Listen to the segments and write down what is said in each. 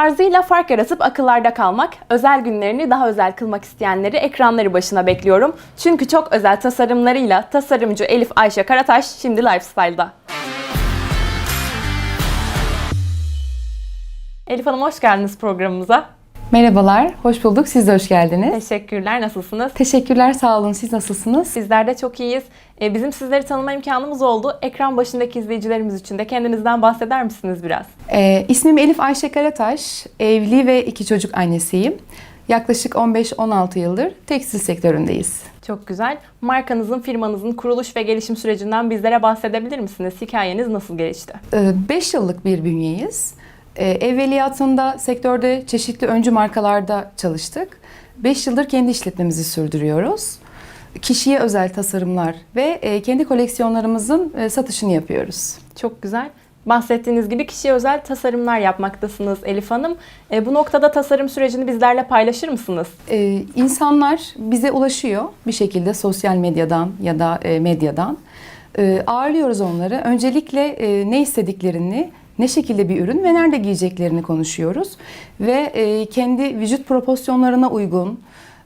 Tarzıyla fark yaratıp akıllarda kalmak, özel günlerini daha özel kılmak isteyenleri ekranları başına bekliyorum. Çünkü çok özel tasarımlarıyla tasarımcı Elif Ayşe Karataş şimdi Lifestyle'da. Elif Hanım hoş geldiniz programımıza. Merhabalar, hoş bulduk. Siz de hoş geldiniz. Teşekkürler, nasılsınız? Teşekkürler, sağ olun. Siz nasılsınız? Bizler de çok iyiyiz. Ee, Bizim sizleri tanıma imkanımız oldu. Ekran başındaki izleyicilerimiz için de kendinizden bahseder misiniz biraz? Ee, ismim Elif Ayşe Karataş. Evli ve iki çocuk annesiyim. Yaklaşık 15-16 yıldır tekstil sektöründeyiz. Çok güzel. Markanızın, firmanızın kuruluş ve gelişim sürecinden bizlere bahsedebilir misiniz? Hikayeniz nasıl gelişti? 5 yıllık bir bünyeyiz. Ee, evveliyatında sektörde çeşitli öncü markalarda çalıştık. 5 yıldır kendi işletmemizi sürdürüyoruz. Kişiye özel tasarımlar ve e, kendi koleksiyonlarımızın e, satışını yapıyoruz. Çok güzel. Bahsettiğiniz gibi kişiye özel tasarımlar yapmaktasınız Elif Hanım. E, bu noktada tasarım sürecini bizlerle paylaşır mısınız? Ee, insanlar bize ulaşıyor bir şekilde sosyal medyadan ya da e, medyadan. Ee, ağırlıyoruz onları. Öncelikle e, ne istediklerini, ne şekilde bir ürün ve nerede giyeceklerini konuşuyoruz. Ve e, kendi vücut proporsiyonlarına uygun,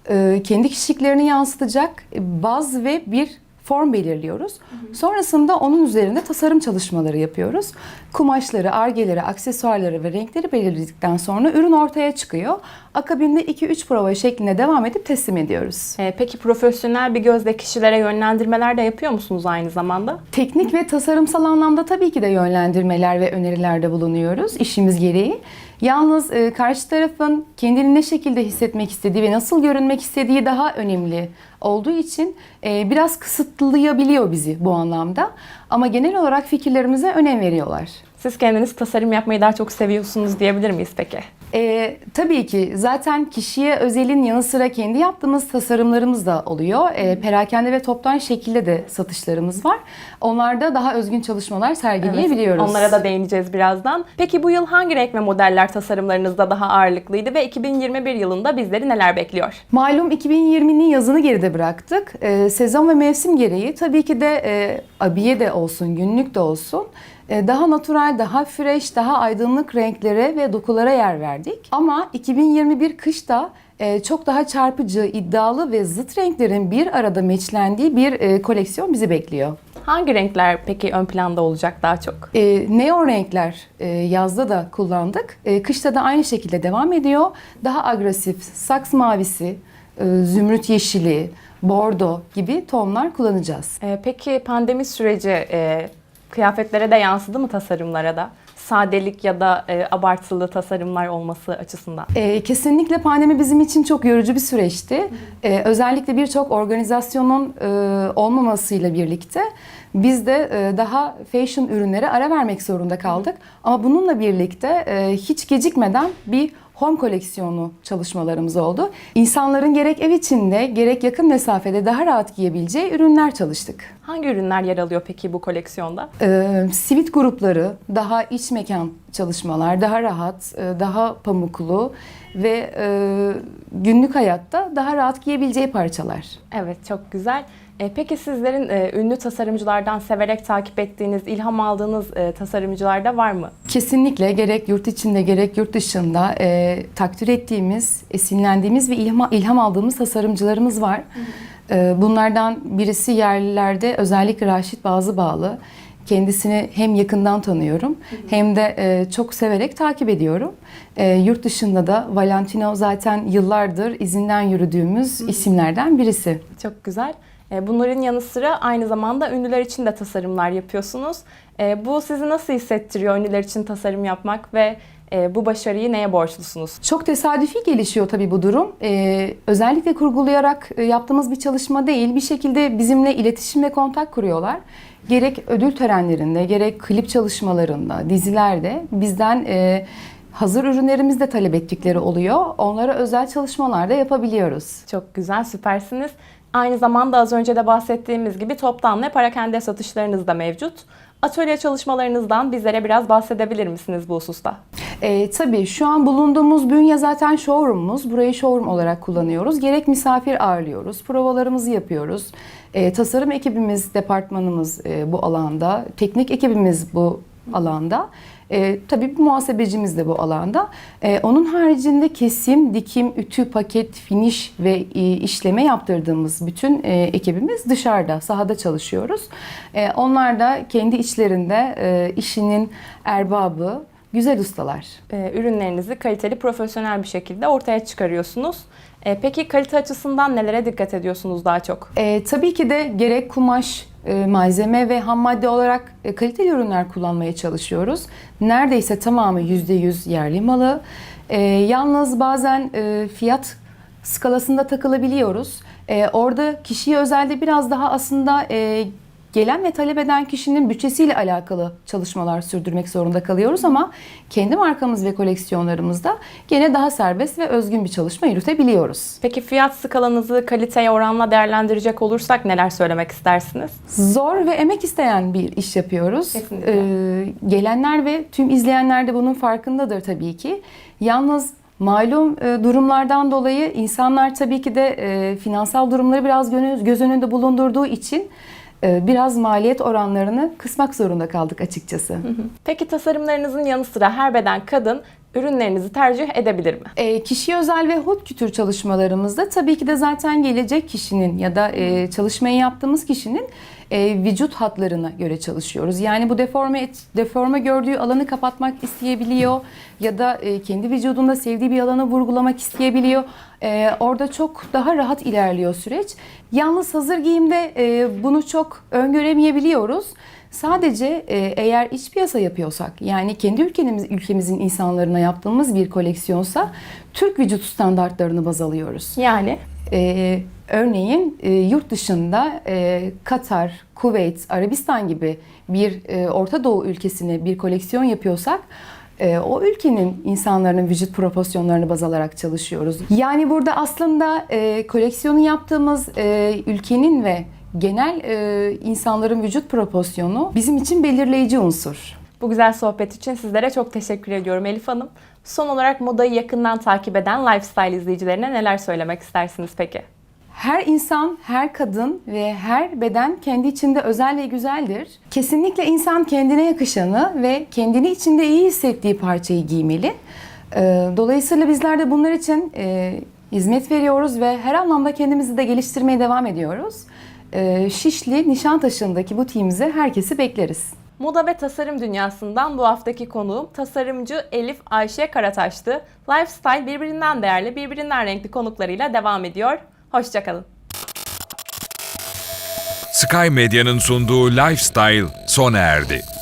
e, kendi kişiliklerini yansıtacak baz ve bir form belirliyoruz. Sonrasında onun üzerinde tasarım çalışmaları yapıyoruz. Kumaşları, argeleri, aksesuarları ve renkleri belirledikten sonra ürün ortaya çıkıyor. Akabinde 2-3 prova şeklinde devam edip teslim ediyoruz. E, peki profesyonel bir gözle kişilere yönlendirmeler de yapıyor musunuz aynı zamanda? Teknik ve tasarımsal anlamda tabii ki de yönlendirmeler ve önerilerde bulunuyoruz işimiz gereği. Yalnız e, karşı tarafın kendini ne şekilde hissetmek istediği ve nasıl görünmek istediği daha önemli olduğu için e, biraz kısıtlayabiliyor bizi bu anlamda. Ama genel olarak fikirlerimize önem veriyorlar. Siz kendiniz tasarım yapmayı daha çok seviyorsunuz diyebilir miyiz peki? E, tabii ki zaten kişiye özelin yanı sıra kendi yaptığımız tasarımlarımız da oluyor. E, perakende ve toptan şekilde de satışlarımız var. Onlarda daha özgün çalışmalar sergileyebiliyoruz. Onlara da değineceğiz birazdan. Peki bu yıl hangi renk ve modeller tasarımlarınızda daha ağırlıklıydı ve 2021 yılında bizleri neler bekliyor? Malum 2020'nin yazını geride bıraktık. Ee, sezon ve mevsim gereği tabii ki de e, abiye de olsun, günlük de olsun e, daha natural, daha fresh, daha aydınlık renklere ve dokulara yer verdik. Ama 2021 kışta e, çok daha çarpıcı, iddialı ve zıt renklerin bir arada meçlendiği bir e, koleksiyon bizi bekliyor. Hangi renkler peki ön planda olacak daha çok? E, neon renkler e, yazda da kullandık. E, kışta da aynı şekilde devam ediyor. Daha agresif, saks mavisi, e, zümrüt yeşili, bordo gibi tonlar kullanacağız. Ee, peki pandemi süreci e, kıyafetlere de yansıdı mı tasarımlara da? Sadelik ya da e, abartılı tasarımlar olması açısından. E, kesinlikle pandemi bizim için çok yorucu bir süreçti. E, özellikle birçok organizasyonun e, olmamasıyla birlikte biz de e, daha fashion ürünlere ara vermek zorunda kaldık. Ama bununla birlikte e, hiç gecikmeden bir home koleksiyonu çalışmalarımız oldu. İnsanların gerek ev içinde gerek yakın mesafede daha rahat giyebileceği ürünler çalıştık. Hangi ürünler yer alıyor peki bu koleksiyonda? Ee, sivit grupları, daha iç mekan çalışmalar, daha rahat, e, daha pamuklu ve e, günlük hayatta daha rahat giyebileceği parçalar. Evet çok güzel. E, peki sizlerin e, ünlü tasarımcılardan severek takip ettiğiniz, ilham aldığınız e, tasarımcılar da var mı? Kesinlikle gerek yurt içinde gerek yurt dışında e, takdir ettiğimiz, esinlendiğimiz ve ilham, ilham aldığımız tasarımcılarımız var. E, bunlardan birisi yerlilerde özellikle Raşit Bazıbağlı. Kendisini hem yakından tanıyorum hem de e, çok severek takip ediyorum. E, yurt dışında da Valentino zaten yıllardır izinden yürüdüğümüz isimlerden birisi. Çok güzel. E, Bunların yanı sıra aynı zamanda ünlüler için de tasarımlar yapıyorsunuz. E, Bu sizi nasıl hissettiriyor ünlüler için tasarım yapmak ve e, bu başarıyı neye borçlusunuz? Çok tesadüfi gelişiyor tabii bu durum. Ee, özellikle kurgulayarak yaptığımız bir çalışma değil. Bir şekilde bizimle iletişim ve kontak kuruyorlar. Gerek ödül törenlerinde, gerek klip çalışmalarında, dizilerde bizden e, hazır ürünlerimiz de talep ettikleri oluyor. Onlara özel çalışmalar da yapabiliyoruz. Çok güzel, süpersiniz. Aynı zamanda az önce de bahsettiğimiz gibi toptan ve parakende satışlarınız da mevcut. Atölye çalışmalarınızdan bizlere biraz bahsedebilir misiniz bu hususta? E, tabii şu an bulunduğumuz bünye zaten showroom'umuz. Burayı showroom olarak kullanıyoruz. Gerek misafir ağırlıyoruz, provalarımızı yapıyoruz. E, tasarım ekibimiz, departmanımız e, bu alanda, teknik ekibimiz bu alanda. E, tabii bir muhasebecimiz de bu alanda. E, onun haricinde kesim, dikim, ütü, paket, finish ve e, işleme yaptırdığımız bütün e, ekibimiz dışarıda, sahada çalışıyoruz. E, onlar da kendi içlerinde e, işinin erbabı, güzel ustalar. E, ürünlerinizi kaliteli, profesyonel bir şekilde ortaya çıkarıyorsunuz. E, peki kalite açısından nelere dikkat ediyorsunuz daha çok? E, tabii ki de gerek kumaş, malzeme ve ham madde olarak e, kaliteli ürünler kullanmaya çalışıyoruz. Neredeyse tamamı %100 yerli malı. E, yalnız bazen e, fiyat skalasında takılabiliyoruz. E, orada kişiye özelde biraz daha aslında e, gelen ve talep eden kişinin bütçesiyle alakalı çalışmalar sürdürmek zorunda kalıyoruz ama kendi markamız ve koleksiyonlarımızda gene daha serbest ve özgün bir çalışma yürütebiliyoruz. Peki fiyat skalanızı kaliteye oranla değerlendirecek olursak neler söylemek istersiniz? Zor ve emek isteyen bir iş yapıyoruz. Kesinlikle. Ee, gelenler ve tüm izleyenler de bunun farkındadır tabii ki. Yalnız malum e, durumlardan dolayı insanlar tabii ki de e, finansal durumları biraz göz önünde bulundurduğu için biraz maliyet oranlarını kısmak zorunda kaldık açıkçası. Peki tasarımlarınızın yanı sıra her beden kadın ürünlerinizi tercih edebilir mi? E, kişiye özel ve hot kütür çalışmalarımızda tabii ki de zaten gelecek kişinin ya da e, çalışmayı yaptığımız kişinin e, vücut hatlarına göre çalışıyoruz. Yani bu deforme deforme gördüğü alanı kapatmak isteyebiliyor ya da e, kendi vücudunda sevdiği bir alanı vurgulamak isteyebiliyor. E, orada çok daha rahat ilerliyor süreç. Yalnız hazır giyimde e, bunu çok öngöremeyebiliyoruz. Sadece e, eğer iç piyasa yapıyorsak yani kendi ülkemiz, ülkemizin insanlarına yaptığımız bir koleksiyonsa Türk vücut standartlarını baz alıyoruz. Yani E, örneğin e, yurt dışında e, Katar, Kuveyt, Arabistan gibi bir e, Orta Doğu ülkesine bir koleksiyon yapıyorsak e, o ülkenin insanların vücut proporsiyonlarını baz alarak çalışıyoruz. Yani burada aslında e, koleksiyonu yaptığımız e, ülkenin ve genel e, insanların vücut proporsiyonu bizim için belirleyici unsur. bu güzel sohbet için sizlere çok teşekkür ediyorum Elif Hanım. Son olarak modayı yakından takip eden lifestyle izleyicilerine neler söylemek istersiniz peki? Her insan, her kadın ve her beden kendi içinde özel ve güzeldir. Kesinlikle insan kendine yakışanı ve kendini içinde iyi hissettiği parçayı giymeli. Ee, Dolayısıyla bizler de bunlar için e, hizmet veriyoruz ve her anlamda kendimizi de geliştirmeye devam ediyoruz. Ee, Şişli, Nişantaşı'ndaki butiğimize herkesi bekleriz. Moda ve tasarım dünyasından bu haftaki konuğum tasarımcı Elif Ayşe Karataş'tı. Lifestyle birbirinden değerli, birbirinden renkli konuklarıyla devam ediyor. Hoşçakalın. Sky Medya'nın sunduğu Lifestyle sona erdi.